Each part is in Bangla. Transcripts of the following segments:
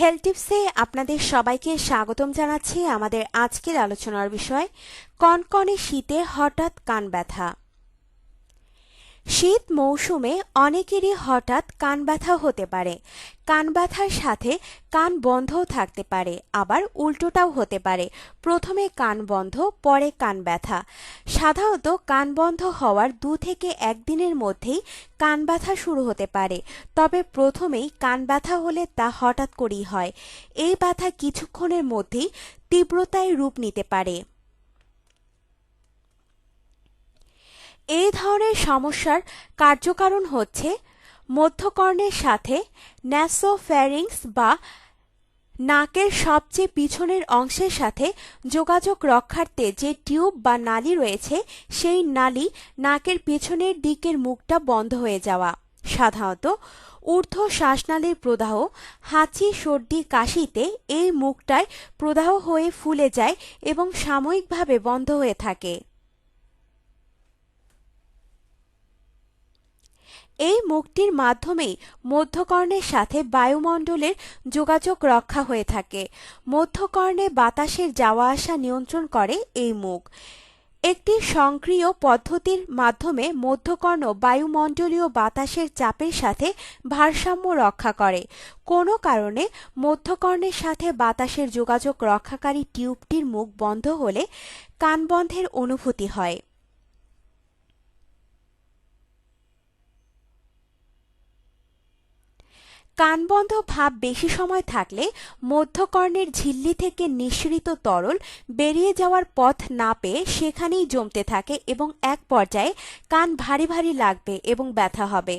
হেলথ টিপসে আপনাদের সবাইকে স্বাগতম জানাচ্ছি আমাদের আজকের আলোচনার বিষয়, কনকনে শীতে হঠাৎ কান ব্যথা। শীত মৌসুমে অনেকেরই হঠাৎ কান ব্যথা হতে পারে। কান ব্যথার সাথে কান বন্ধও থাকতে পারে, আবার উল্টোটাও হতে পারে। প্রথমে কান বন্ধ, পরে কান ব্যথা সাধারণত কান বন্ধ হওয়ার দু থেকে একদিনের মধ্যেই কান ব্যথা শুরু হতে পারে, তবে প্রথমেই কান ব্যথা হলে তা হঠাৎ করেই হয়। এই ব্যথা কিছুক্ষণের মধ্যেই তীব্রতায় রূপ নিতে পারে। এই ধরনের সমস্যার কার্যকারণ হচ্ছে মধ্যকর্ণের সাথে ন্যাসোফ্যারিংস বা নাকের সবচেয়ে পিছনের অংশের সাথে যোগাযোগ রক্ষার্থে যে টিউব বা নালি রয়েছে, সেই নালি নাকের পেছনের দিকের মুখটা বন্ধ হয়ে যাওয়া। সাধারণত ঊর্ধ্ব শ্বাসনালীর প্রদাহ হাঁচি, সর্দি, কাশিতে এই মুখটায় প্রদাহ হয়ে ফুলে যায় এবং সাময়িকভাবে বন্ধ হয়ে থাকে। এই মুখটির মাধ্যমেই মধ্যকর্ণের সাথে বায়ুমণ্ডলের যোগাযোগ রক্ষা হয়ে থাকে। মধ্যকর্ণে বাতাসের যাওয়া আসা নিয়ন্ত্রণ করে এই মুখ। একটি সক্রিয় পদ্ধতির মাধ্যমে মধ্যকর্ণ বায়ুমণ্ডলীয় বাতাসের চাপের সাথে ভারসাম্য রক্ষা করে। কোনো কারণে মধ্যকর্ণের সাথে বাতাসের যোগাযোগ রক্ষাকারী টিউবটির মুখ বন্ধ হলে কানবন্ধের অনুভূতি হয়। কানবন্ধ ভাব বেশি সময় থাকলে মধ্যকর্ণের ঝিল্লি থেকে নিঃসৃত তরল বেরিয়ে যাওয়ার পথ না পেয়ে সেখানেই জমতে থাকে এবং এক পর্যায়ে কান ভারী ভারী লাগবে এবং ব্যথা হবে।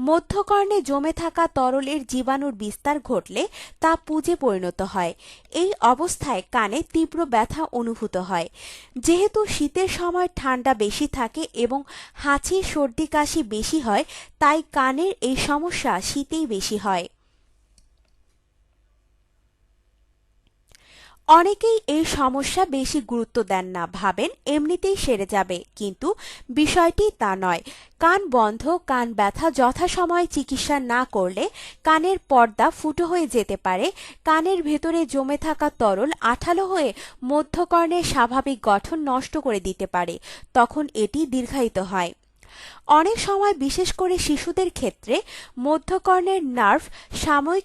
মধ্যকর্ণে জমে থাকা তরলের জীবাণুর বিস্তার ঘটলে তা পুজে পরিণত হয়। এই অবস্থায় কানে তীব্র ব্যথা অনুভূত হয়। যেহেতু শীতের সময় ঠান্ডা বেশি থাকে এবং হাঁচি, সর্দি, কাশি বেশি হয়, তাই কানের এই সমস্যা শীতেই বেশি হয়। অনেকেই এই সমস্যা বেশি গুরুত্ব দেন না, ভাবেন এমনিতেই সেরে যাবে। কিন্তু বিষয়টি তা নয়। কান বন্ধ, কান ব্যথা যথাসময়ে চিকিৎসা না করলে কানের পর্দা ফুটো হয়ে যেতে পারে। কানের ভেতরে জমে থাকা তরল আঠালো হয়ে মধ্যকর্ণের স্বাভাবিক গঠন নষ্ট করে দিতে পারে। তখন এটি দীর্ঘায়িত হয়। অনেক সময় বিশেষ করে শিশুদের ক্ষেত্রে মধ্যকর্ণের নার্ভ সাময়িক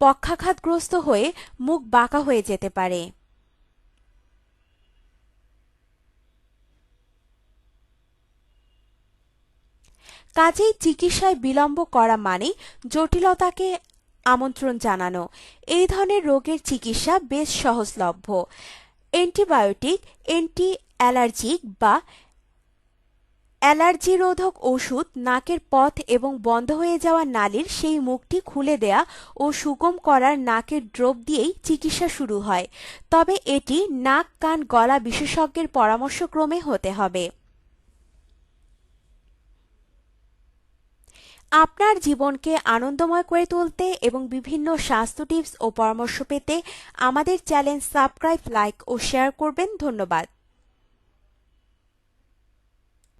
পক্ষাঘাতগ্রস্ত হয়ে মুখ বাঁকা হয়ে যেতে পারে। কাজেই চিকিৎসায় বিলম্ব করা মানে জটিলতাকে আমন্ত্রণ জানানো। এই ধরনের রোগের চিকিৎসা বেশ সহজলভ্য। অ্যান্টিবায়োটিক অ্যান্টি অ্যালার্জিক বা অ্যালার্জিরোধক ওষুধ নাকের পথ এবং বন্ধ হয়ে যাওয়া নালীর সেই মুখটি খুলে দেয়া ও সুগম করার নাকের ড্রপ দিয়েই চিকিৎসা শুরু হয়। তবে এটি নাক, কান, গলা বিশেষজ্ঞের পরামর্শক্রমে হতে হবে। আপনার জীবনকে আনন্দময় করে তুলতে এবং বিভিন্ন স্বাস্থ্য টিপস ও পরামর্শ পেতে আমাদের চ্যানেল সাবস্ক্রাইব, লাইক ও শেয়ার করবেন। ধন্যবাদ।